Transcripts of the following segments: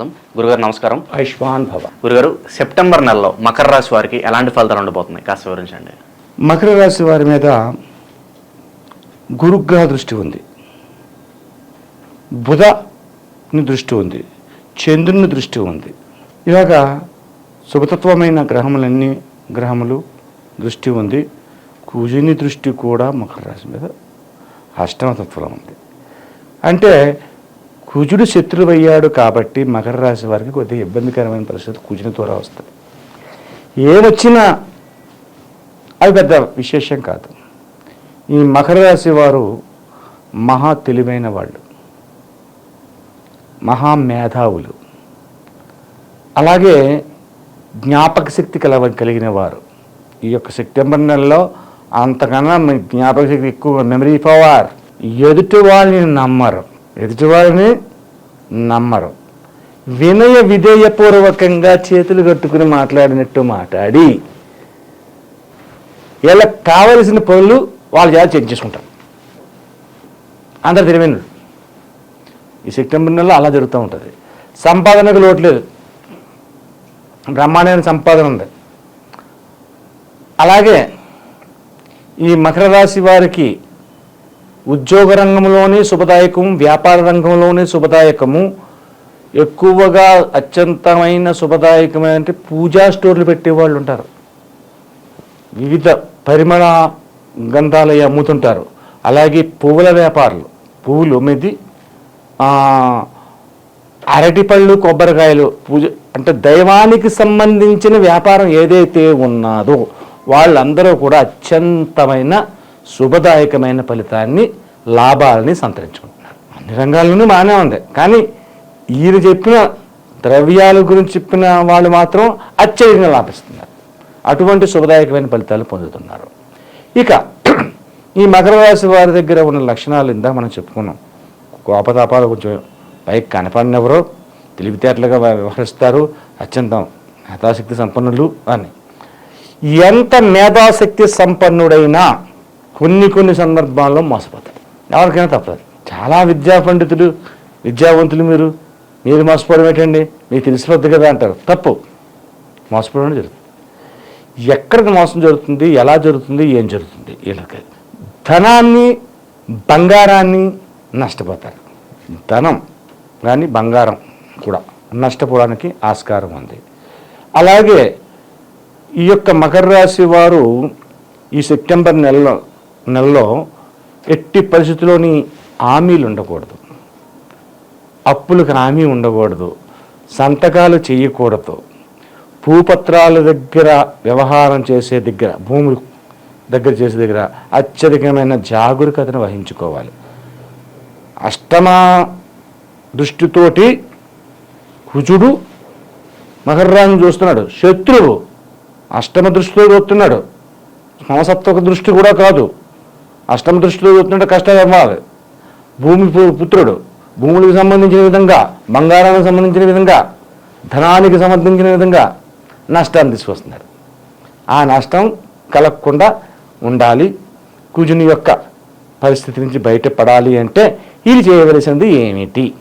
స్వాగతం. గురుగారు నమస్కారం. ఆయుష్మాన్ భవ. గురుగారు సెప్టెంబర్ నెలలో మకర రాశి వారికి ఎలాంటి ఫలితాలు ఉండబోతున్నాయి? కాస్త వివరించండి. మకర రాశి వారి మీద గురుగ్రహ దృష్టి ఉంది. బుధని దృష్టి ఉంది. చంద్రుని దృష్టి ఉంది. ఇలాగా శుభతత్వమైన గ్రహములన్నీ గ్రహములు దృష్టి ఉంది. కుజుని దృష్టి కూడా మకర రాశి మీద అష్టమతత్వం ఉంది. అంటే కుజుడు శత్రువయ్యాడు కాబట్టి మకర రాశి వారికి కొద్దిగా ఇబ్బందికరమైన పరిస్థితి కుజుని ద్వారా వస్తుంది. ఏమొచ్చినా అది పెద్ద విశేషం కాదు. ఈ మకర రాశి వారు మహా తెలివైన వాళ్ళు. మహా మేధావులు. అలాగే జ్ఞాపక శక్తి కలవ కలిగిన వారు. ఈ యొక్క సెప్టెంబర్ నెలలో అంతకన్నా జ్ఞాపక శక్తి ఎక్కువ మెమరీ పవర్ ఎదుటి వాళ్ళని నమ్మరు. ఎదుటివారిని నమ్మరు. వినయ విధేయపూర్వకంగా చేతులు కట్టుకుని మాట్లాడినట్టు మాట్లాడి వీళ్ళకి కావలసిన పనులు వాళ్ళ చేత చేసుకుంటారు. అందరు తెలివైనడు ఈ సెప్టెంబర్ నెలలో అలా జరుగుతూ ఉంటుంది. సంపాదనకు లోట్లేదు బ్రహ్మాండమైన సంపాదన ఉంది. అలాగే ఈ మకర రాశి వారికి ఉద్యోగ రంగంలోనే శుభదాయకం వ్యాపార రంగంలోనే శుభదాయకము. ఎక్కువగా అత్యంతమైన శుభదాయకమైన అంటే పూజా స్టోర్లు పెట్టేవాళ్ళు ఉంటారు. వివిధ పరిమళ గంధాలు అమ్ముతుంటారు. అలాగే పువ్వుల వ్యాపారులు పువ్వులు అమ్మేది అరటిపళ్ళు కొబ్బరికాయలు పూజ అంటే దైవానికి సంబంధించిన వ్యాపారం ఏదైతే ఉన్నదో వాళ్ళందరూ కూడా అత్యంతమైన శుభదాయకమైన ఫలితాన్ని లాభాలని సంతరించుకుంటున్నారు. అన్ని రంగాల్లోనూ బాగానే ఉంది. కానీ ఈయన చెప్పిన ద్రవ్యాల గురించి చెప్పిన వాళ్ళు మాత్రం అత్యధికంగా లాభిస్తున్నారు. అటువంటి శుభదాయకమైన ఫలితాలు పొందుతున్నారు. ఇక ఈ మకర రాశి వారి దగ్గర ఉన్న లక్షణాలు ఇందా మనం చెప్పుకున్నాం. కోపతాపాలు కొంచెం పైకి కనపడినెవరో తెలివితేటలుగా వ్యవహరిస్తారు. అత్యంత మేధాశక్తి సంపన్నులు అని. ఎంత మేధాశక్తి సంపన్నుడైనా కొన్ని కొన్ని సందర్భాల్లో మోసపోతారు. ఎవరికైనా తప్పదు. చాలా విద్యా పండితులు విద్యావంతులు మీరు. మీరు మోసపోవడం ఏంటండి? మీకు తెలిసిపోద్ది కదా అంటారు. తప్పు. మోసపోవడం జరుగుతుంది. ఎక్కడికి మోసం జరుగుతుంది? ఎలా జరుగుతుంది? ఏం జరుగుతుంది? వీళ్ళకి ధనాన్ని బంగారాన్ని నష్టపోతారు. ధనం కానీ బంగారం కూడా నష్టపోవడానికి ఆస్కారం ఉంది. అలాగే ఈ యొక్క మకర రాశి వారు ఈ సెప్టెంబర్ నెలలో నెలలో ఎట్టి పరిస్థితుల్లోని హామీలు ఉండకూడదు. అప్పులకు హామీ ఉండకూడదు. సంతకాలు చేయకూడదు. భూపత్రాల దగ్గర వ్యవహారం చేసే దగ్గర భూములు దగ్గర చేసే దగ్గర అత్యధికమైన జాగరూకతను వహించుకోవాలి. అష్టమ దృష్టితోటి కుజుడు మకర్రాన్ని చూస్తున్నాడు. శత్రువు అష్టమ దృష్టితో చూస్తున్నాడు. సమసత్వక దృష్టి కూడా కాదు. అష్టమ దృష్టితో చూస్తుంటే కష్టాలు భూమి పుత్రుడు భూములకు సంబంధించిన విధంగా బంగారానికి సంబంధించిన విధంగా ధనానికి సంబంధించిన విధంగా నష్టాన్ని తీసుకొస్తున్నారు. ఆ నష్టం కలగకుండా ఉండాలి. కుజుని యొక్క పరిస్థితి నుంచి బయటపడాలి అంటే ఇది చేయవలసింది ఏమిటి?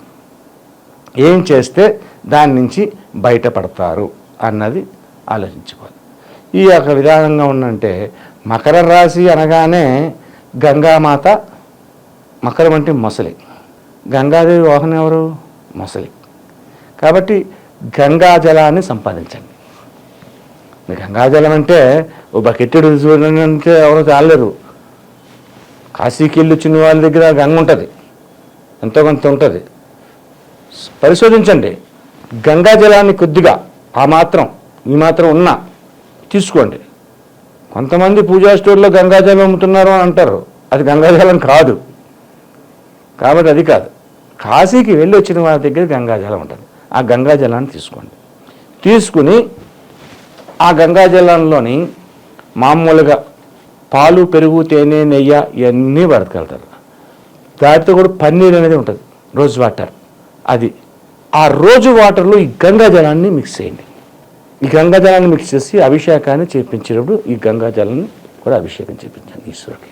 ఏం చేస్తే దాని నుంచి బయటపడతారు అన్నది ఆలోచించుకోవాలి. ఈ యొక్క విధానంగా ఉందంటే మకర రాశి అనగానే గంగామాత మకరం అంటే మొసలి. గంగాదేవి వాహనం ఎవరు? మొసలి. కాబట్టి గంగా జలాన్ని సంపాదించండి. గంగాజలం అంటే ఓ బకెట్టెడు చూడండి అంటే ఎవరు చాలలేరు కాశీకి వెళ్ళి వచ్చిన వాళ్ళ దగ్గర గంగ ఉంటుంది. ఎంతో కొంత ఉంటుంది. పరిశోధించండి. గంగా జలాన్ని కొద్దిగా ఆ మాత్రం ఈ మాత్రం ఉన్నా తీసుకోండి. కొంతమంది పూజా స్టోర్లో గంగాజలం అమ్ముతున్నారు అని అంటారు. అది గంగాజలం కాదు. కాబట్టి అది కాదు. కాశీకి వెళ్ళి వచ్చిన వాళ్ళ దగ్గర గంగాజలం ఉంటుంది. ఆ గంగాజలాన్ని తీసుకోండి. తీసుకుని ఆ గంగాజలంలోని మామూలుగా పాలు పెరుగు తేనె నెయ్యి ఇవన్నీ పడకెళ్తారు దాటితో కూడా పన్నీర్ అనేది ఉంటుంది. Rose water. అది ఆ రోజు వాటర్లో ఈ గంగాజలాన్ని మిక్స్ చేయండి. ఈ గంగాజలాన్ని మిక్స్ చేసి అభిషేకాన్ని చేపించినప్పుడు ఈ గంగాజలాన్ని కూడా అభిషేకం చేపించండి ఈశ్వరుడికి.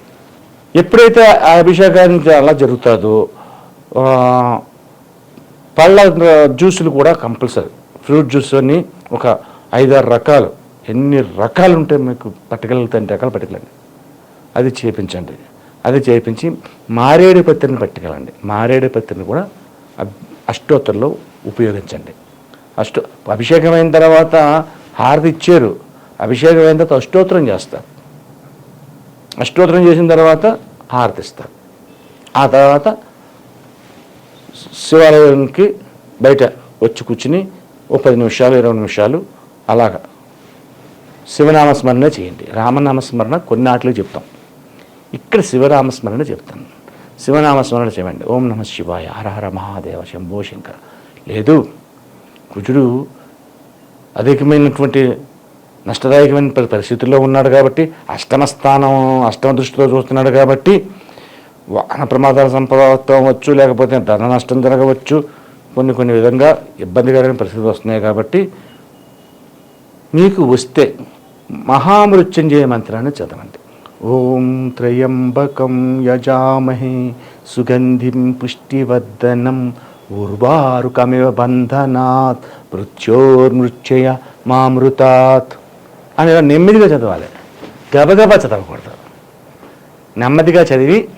ఎప్పుడైతే ఆ అభిషేకాన్ని అలా జరుగుతుందో పళ్ళ జ్యూసులు కూడా కంపల్సరీ. ఫ్రూట్ జ్యూస్ అని ఒక ఐదారు రకాలు. ఎన్ని రకాలు ఉంటే మీకు పట్టుకెళ్ళి ఎన్ని రకాలు పట్టుకెళ్ళండి. అది చేపించండి. అది చేపించి మారేడు పత్రిని పట్టుకెళ్ళండి. మారేడు పత్రిని కూడా అష్టోత్తరంలో ఉపయోగించండి. అష్టో అభిషేకం అయిన తర్వాత హారతి ఇచ్చారు. అభిషేకం అయిన తర్వాత అష్టోత్తరం చేస్తారు. అష్టోత్తరం చేసిన తర్వాత హారతి ఇస్తారు. ఆ తర్వాత శివాలయానికి బయట వచ్చి కూర్చుని ఓ పది నిమిషాలు ఇరవై నిమిషాలు అలాగా శివనామస్మరణ చేయండి. రామనామస్మరణ కొన్ని ఆటలు చెప్తాం. ఇక్కడ శివనామస్మరణ చెప్తాను. శివనామస్మరణ చేయండి ఓం నమ శివాయ. హర హర మహాదేవ శంభో శంకర. లేదు. కుజుడు అధికమైనటువంటి నష్టదాయకమైన పరిస్థితుల్లో ఉన్నాడు కాబట్టి అష్టమ స్థానం అష్టమ దృష్టిలో చూస్తున్నాడు కాబట్టి వాహన ప్రమాదాల సంభవం అవ్వచ్చు లేకపోతే ధన నష్టం జరగవచ్చు. కొన్ని కొన్ని విధంగా ఇబ్బందికరమైన పరిస్థితులు వస్తున్నాయి కాబట్టి మీకు వస్తే మహామృత్యుంజయ మంత్రాన్ని చదవండి. ఓం త్రయంబకం యజామహే సుగంధిం పుష్టివర్ధనం ఉర్వారుకమివ బంధనాత్ మృత్యోర్మృత్యయ మామృతాత్. అని ఇలా నెమ్మదిగా చదవాలి. గబగబా చదవకూడదు. నెమ్మదిగా చదివి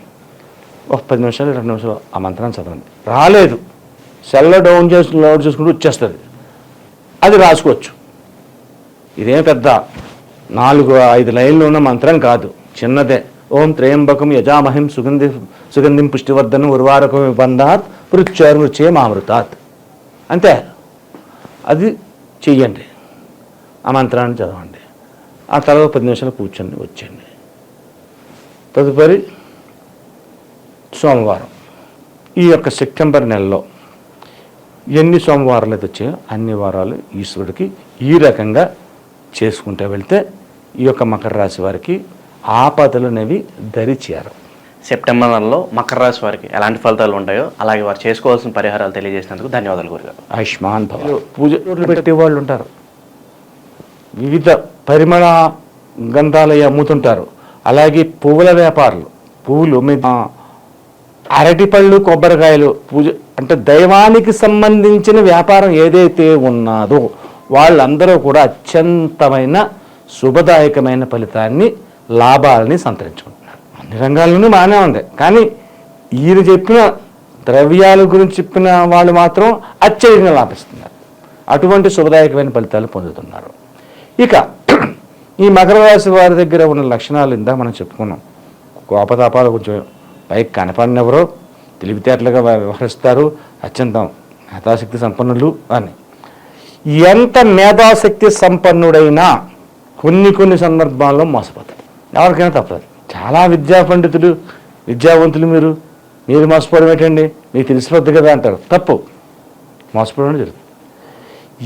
ఒక పది నిమిషాలు రెండు నిమిషాలు ఆ మంత్రాన్ని చదవండి. రాలేదు. సెల్లో డౌన్ చేసి లోడ్ చేసుకుంటూ వచ్చేస్తుంది. అది రాసుకోవచ్చు. ఇదేం పెద్ద నాలుగు ఐదు లైన్లు ఉన్న మంత్రం కాదు. చిన్నదే. ఓం త్రయంబకం యజామహిం సుగంధి సుగంధిం పుష్టివర్ధనం ఉర్వారకం బంధాత్ మృత్యోర్మృత్యే మామృతాత్ అంతే. అది చెయ్యండి. ఆ మంత్రాన్ని చదవండి. ఆ తర్వాత పది నిమిషాలు కూర్చొని వచ్చేయండి. తదుపరి సోమవారం. ఈ యొక్క సెప్టెంబర్ నెలలో ఎన్ని సోమవారాలు అయితే వచ్చాయో అన్ని వారాలు ఈశ్వరుడికి ఈ రకంగా చేసుకుంటూ వెళ్తే ఈ యొక్క మకర రాశి వారికి ఆపదలు అనేవి దరి సెప్టెంబర్ నెలలో మకర రాశి వారికి ఎలాంటి ఫలితాలు ఉంటాయో అలాగే వారు చేసుకోవాల్సిన పరిహారాలు తెలియజేసినందుకు ధన్యవాదాలు గురుగారు. ఆయుష్మాన్ భవ. పూజ పెట్టే వాళ్ళు ఉంటారు. వివిధ పరిమళ గంధాలయ అమ్ముతుంటారు. అలాగే పువ్వుల వ్యాపారులు పువ్వులు అరటిపళ్ళు కొబ్బరికాయలు పూజ అంటే దైవానికి సంబంధించిన వ్యాపారం ఏదైతే ఉన్నదో వాళ్ళందరూ కూడా అత్యంతమైన శుభదాయకమైన ఫలితాన్ని లాభాలని సంతరించుకుంటున్నారు అన్ని రంగాల్లోనూ బాగానే ఉంది. కానీ ఈయన చెప్పిన ద్రవ్యాల గురించి చెప్పిన వాళ్ళు మాత్రం అత్యధికంగా లాభిస్తున్నారు. అటువంటి శుభదాయకమైన ఫలితాలు పొందుతున్నారు. ఇక ఈ మకర రాశి వారి దగ్గర ఉన్న లక్షణాలు ఇందా మనం చెప్పుకున్నాం. కోపతాపాలు కొంచెం పైకి కనపడినెవరో తెలివితేటలుగా వ్యవహరిస్తారు. అత్యంత మేధాశక్తి సంపన్నులు అని. ఎంత మేధాశక్తి సంపన్నుడైనా కొన్ని కొన్ని సందర్భాల్లో మోసపోతారు ఎవరికైనా తప్పదు చాలా విద్యా పండితులు విద్యావంతులు మీరు. మీరు మోసపోవడం ఏంటండి? మీకు తెలిసిపోద్ది కదా అంటారు. తప్పు. మోసపోవడం జరుగుతుంది.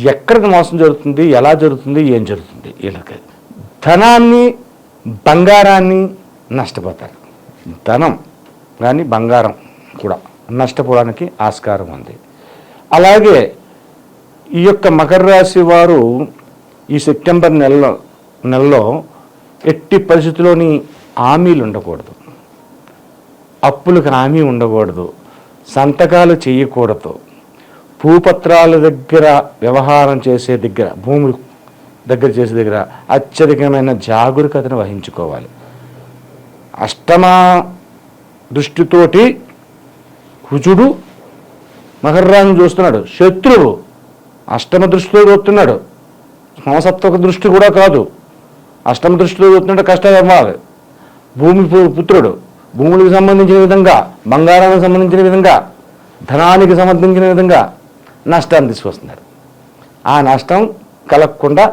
ఎక్కడికి మోసం జరుగుతుంది? ఎలా జరుగుతుంది? ఏం జరుగుతుంది? వీళ్ళకి ధనాన్ని బంగారాన్ని నష్టపోతారు. ధనం కానీ బంగారం కూడా నష్టపోవడానికి ఆస్కారం ఉంది. అలాగే ఈ యొక్క మకర రాశి వారు ఈ సెప్టెంబర్ నెలలో నెలలో ఎట్టి పరిస్థితుల్లోని హామీలు ఉండకూడదు. అప్పులకు హామీ ఉండకూడదు. సంతకాలు చేయకూడదు. భూపత్రాల దగ్గర వ్యవహారం చేసే దగ్గర భూమి దగ్గర చేసే దగ్గర అత్యధికమైన జాగరూకతను వహించుకోవాలి. అష్టమ దృష్టితోటి కుజుడు మకర్రాన్ని చూస్తున్నాడు. శత్రువు అష్టమ దృష్టితో చూస్తున్నాడు. సమసత్వక దృష్టి కూడా కాదు. అష్టమ దృష్టితో చూస్తున్నాడు కష్టం ఇవ్వాలి భూమి పుత్రుడు. భూములకు సంబంధించిన విధంగా బంగారానికి సంబంధించిన విధంగా ధనానికి సంబంధించిన విధంగా నష్టాన్ని తీసుకొస్తున్నారు. ఆ నష్టం కలగకుండా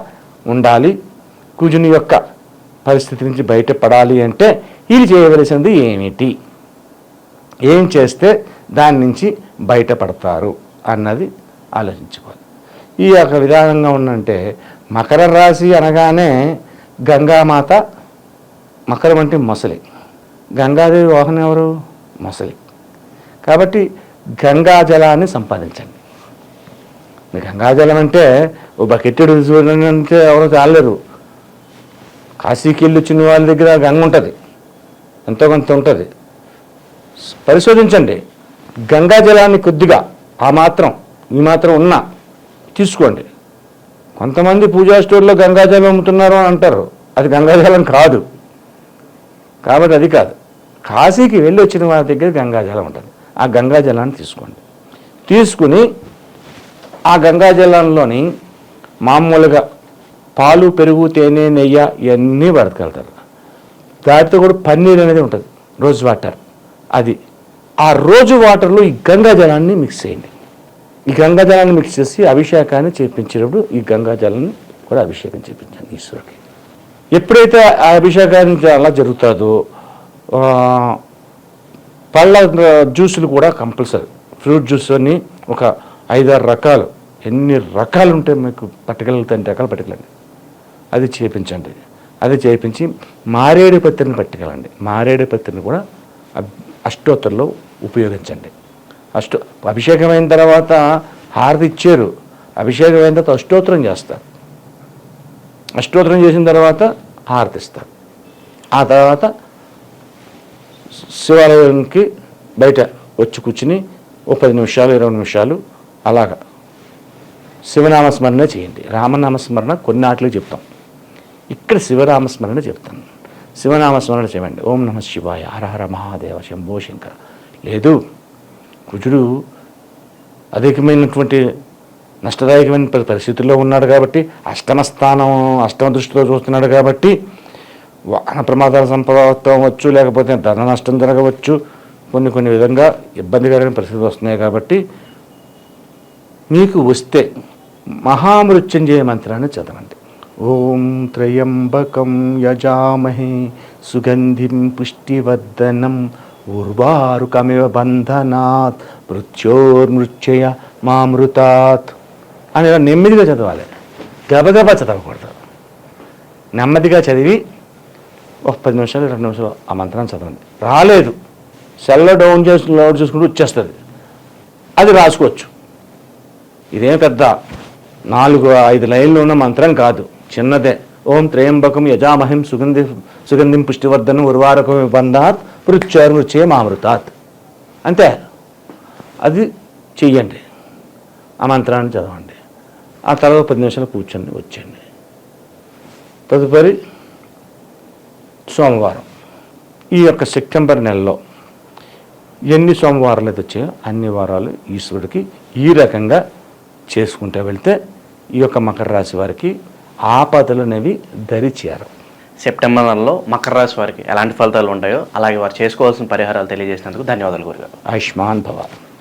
ఉండాలి. కుజుని యొక్క పరిస్థితి నుంచి బయటపడాలి అంటే ఇది చేయవలసింది ఏమిటి? ఏం చేస్తే దాని నుంచి బయటపడతారు అన్నది ఆలోచించుకోవాలి. ఈ యొక్క విధానంగా ఉందంటే మకర రాశి అనగానే గంగామాత మకరం అంటే మొసలి. గంగాదేవి వాహనం ఎవరు? మొసలి. కాబట్టి గంగా జలాన్ని సంపాదించండి. గంగాజలం అంటే ఓ బకెట్టెడు అంటే ఎవరు చాలలేరు కాశీకి వెళ్ళి వచ్చిన వాళ్ళ దగ్గర గంగ ఉంటుంది. ఎంతో కొంత ఉంటుంది. పరిశోధించండి. గంగా జలాన్ని కొద్దిగా ఆ మాత్రం ఈ మాత్రం ఉన్నా తీసుకోండి. కొంతమంది పూజా స్టోర్లో గంగాజలం అమ్ముతున్నారు అని అంటారు. అది గంగాజలం కాదు. కాబట్టి అది కాదు. కాశీకి వెళ్ళి వచ్చిన వారి దగ్గర గంగాజలం ఉంటుంది. ఆ గంగాజలాన్ని తీసుకోండి. తీసుకుని ఆ గంగాజలంలోని మామూలుగా పాలు పెరుగు తేనె నెయ్యి ఇవన్నీ పడకెళ్తారు దాటితో కూడా పన్నీర్ అనేది ఉంటుంది. Rose water. అది ఆ రోజు వాటర్లో ఈ గంగాజలాన్ని మిక్స్ చేయండి. ఈ గంగాజలాన్ని మిక్స్ చేసి అభిషేకాన్ని చేపించినప్పుడు ఈ గంగాజలాన్ని కూడా అభిషేకం చేపించండి ఈశ్వరుడికి. ఎప్పుడైతే ఆ అభిషేకానికి అలా జరుగుతుందో పళ్ళ జ్యూసులు కూడా కంపల్సరీ. ఫ్రూట్ జ్యూస్ అని ఒక ఐదారు రకాలు. ఎన్ని రకాలు ఉంటే మీకు పట్టుకెళ్తే అన్ని రకాలు పట్టుకెళ్ళండి అది చేపించండి. అది చేపించి మారేడు పత్రిని పట్టుకెళ్ళండి మారేడు పత్రిని కూడా అష్టోత్తరంలో ఉపయోగించండి. అష్టో అభిషేకమైన తర్వాత హారతి ఇచ్చారు. అభిషేకం అయిన తర్వాత అష్టోత్తరం చేస్తారు. అష్టోత్తరం చేసిన తర్వాత హారతిస్తారు. ఆ తర్వాత శివాలయానికి బయట వచ్చి కూర్చుని ఓ పది నిమిషాలు ఇరవై నిమిషాలు అలాగా శివనామస్మరణ చేయండి. రామనామస్మరణ కొన్ని ఆటలు చెప్తాం. ఇక్కడ శివనామస్మరణ చెప్తాను శివనామస్మరణ చేయండి. ఓం నమ శివాయ హరహర మహాదేవ శంభో శంకర. లేదు. కుజుడు అధికమైనటువంటి నష్టదాయకమైన పరిస్థితుల్లో ఉన్నాడు కాబట్టి అష్టమ స్థానం అష్టమ దృష్టితో చూస్తున్నాడు కాబట్టి వాహన ప్రమాదాల సంభవం అవ్వచ్చు లేకపోతే ధన నష్టం జరగవచ్చు కొన్ని కొన్ని విధంగా ఇబ్బందికరమైన పరిస్థితులు వస్తున్నాయి కాబట్టి మీకు వస్తే మహామృత్యుంజయ మంత్రాన్ని చదవండి. ఓం త్రయంబకం యజామహే సుగంధిం పుష్టివర్ధనం ఉర్వారుకమివ బంధనాత్ మృత్యోర్మృత్యయ మామృతాత్. అని ఇలా నెమ్మదిగా చదవాలి. గబగబా చదవకూడదు. నెమ్మదిగా చదివి ఒక పది నిమిషాలు రెండు నిమిషాలు ఆ మంత్రాన్ని చదవండి. రాలేదు. సెల్లో డౌన్ చేసి లోడ్ చేసుకుంటూ వచ్చేస్తుంది. అది రాసుకోవచ్చు. ఇదేం పెద్ద నాలుగు ఐదు లైన్లు ఉన్న మంత్రం కాదు. చిన్నదే. ఓం త్రయంబకం యజామహిం సుగంధి సుగంధిం పుష్టివర్ధనం ఉర్వారకం బంధాత్ మృత్యోర్మృత్యే మామృతాత్. అంతే. అది చెయ్యండి. ఆ మంత్రాన్ని చదవండి. ఆ తర్వాత పది నిమిషాలు కూర్చొని వచ్చండి తదుపరి సోమవారం. ఈ యొక్క సెప్టెంబర్ నెలలో ఎన్ని సోమవారాలు అయితే వచ్చాయో అన్ని వారాలు ఈశ్వరుడికి ఈ రకంగా చేసుకుంటూ వెళ్తే ఈ యొక్క మకర రాశి వారికి ఆపదలు అనేవి దరిచేరు సెప్టెంబర్ నెలలో మకర రాశి వారికి ఎలాంటి ఫలితాలు ఉంటాయో అలాగే వారు చేసుకోవాల్సిన పరిహారాలు తెలియజేసినందుకు ధన్యవాదాలు గురుగారు. ఆయుష్మాన్ భవ.